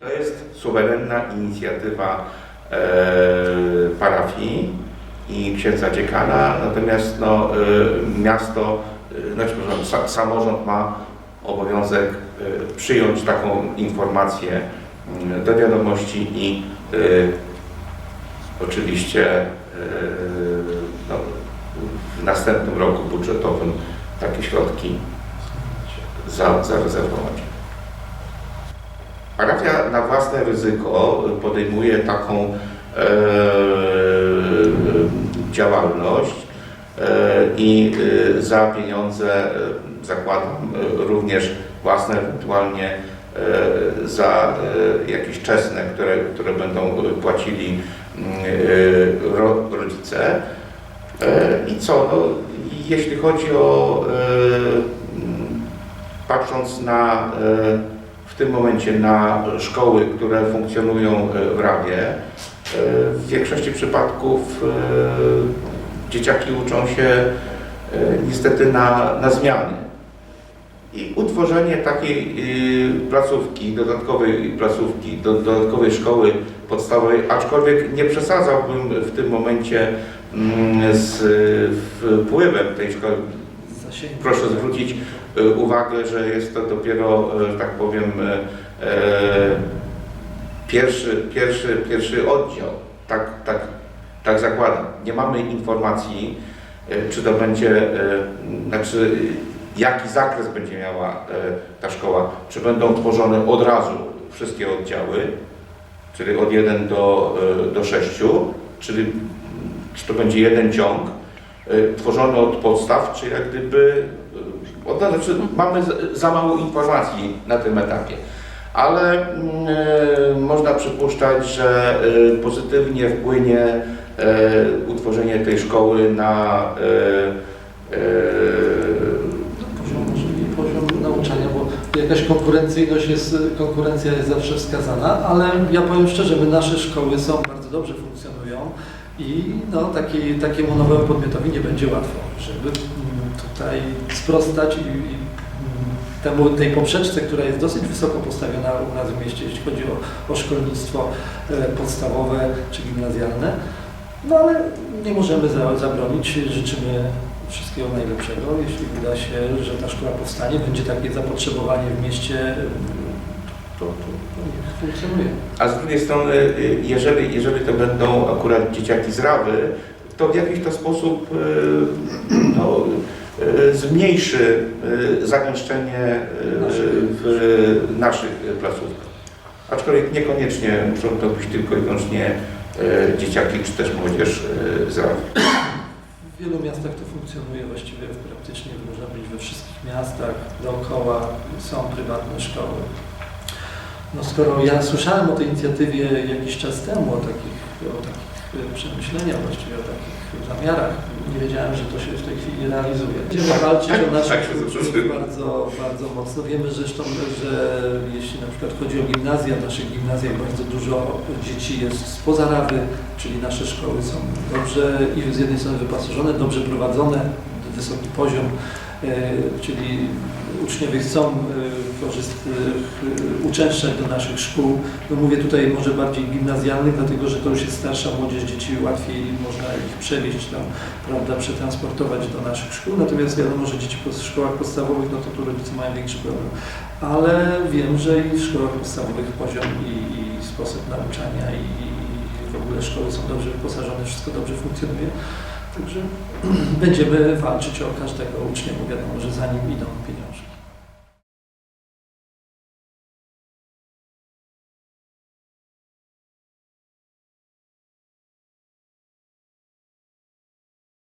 To jest suwerenna inicjatywa e, parafii i księdza dziekana, natomiast no, e, miasto, e, znaczy, przepraszam, sa, samorząd ma obowiązek e, przyjąć taką informację mm, do wiadomości i e, oczywiście e, no, w następnym roku budżetowym takie środki za, zarezerwować. Parafia na własne ryzyko podejmuje taką e, działalność e, i e, za pieniądze e, zakładam e, również własne, ewentualnie za jakieś czesne, które, które będą płacili mm, ro, rodzice. I co? No, jeśli chodzi o patrząc na w tym momencie na szkoły, które funkcjonują e, w Rawie, e, w większości przypadków e, dzieciaki uczą się niestety na, na zmiany. I utworzenie takiej placówki, dodatkowej placówki, do, dodatkowej szkoły podstawowej, aczkolwiek nie przesadzałbym w tym momencie mm, z wpływem tej szkoły. Proszę zwrócić uwagę, że jest to dopiero, że tak powiem, e, pierwszy, pierwszy, pierwszy oddział. Tak, tak, tak zakładam. Nie mamy informacji, czy to będzie, znaczy jaki zakres będzie miała ta szkoła. Czy będą tworzone od razu wszystkie oddziały, czyli od 1 do, do 6, czyli czy to będzie jeden ciąg, tworzony od podstaw, czy jak gdyby, od, znaczy mamy za- mało informacji na tym etapie. Ale e, można przypuszczać, że e, pozytywnie wpłynie e, utworzenie tej szkoły na e, e, Poziom, czyli poziom nauczania, bo jakaś konkurencyjność jest, konkurencja jest zawsze wskazana, ale ja powiem szczerze, my nasze szkoły są, bardzo dobrze funkcjonują i no, taki, takiemu nowemu podmiotowi nie będzie łatwo, żeby mm, tutaj sprostać i, i mm, temu, tej poprzeczce, która jest dosyć wysoko postawiona u nas w mieście, jeśli chodzi o, o szkolnictwo e, podstawowe czy gimnazjalne. No ale nie możemy za, zabronić, życzymy wszystkiego najlepszego. Jeśli uda się, że ta szkoła powstanie, będzie takie zapotrzebowanie w mieście, to, to, to niech funkcjonuje. A z drugiej strony, y, jeżeli, jeżeli to będą akurat dzieciaki z Rawy, to w jakiś to sposób y, no, y, zmniejszy zagęszczenie w naszych placówkach. Aczkolwiek niekoniecznie muszą to być tylko i wyłącznie dzieciaki czy też młodzież z Rawy. W wielu miastach to funkcjonuje właściwie praktycznie, można powiedzieć, we wszystkich miastach dookoła są prywatne szkoły. No skoro ja słyszałem o tej inicjatywie jakiś czas temu, o takich, o takich przemyśleniach, właściwie o takich zamiarach, nie wiedziałem, że to się w tej chwili realizuje. Będziemy walczyć o Tak uczniów zasłużyło. bardzo, bardzo mocno. Wiemy zresztą, że jeśli na przykład chodzi o gimnazja, w naszych gimnazjach bardzo dużo dzieci jest spoza Rawy, czyli nasze szkoły są dobrze i z jednej strony wyposażone, dobrze prowadzone, wysoki poziom, czyli uczniowie chcą e, e, uczęszczać do naszych szkół. No mówię tutaj może bardziej gimnazjalnych, dlatego że to już jest starsza młodzież, dzieci łatwiej można ich przewieźć tam, prawda, przetransportować do naszych szkół. Natomiast wiadomo, że dzieci po szkołach podstawowych, no to tu rodzice mają większy problem. Ale wiem, że i w szkołach podstawowych poziom i, i sposób nauczania i, i w ogóle szkoły są dobrze wyposażone, wszystko dobrze funkcjonuje. Także będziemy walczyć o każdego ucznia, bo wiadomo, że za nim idą pieniądze.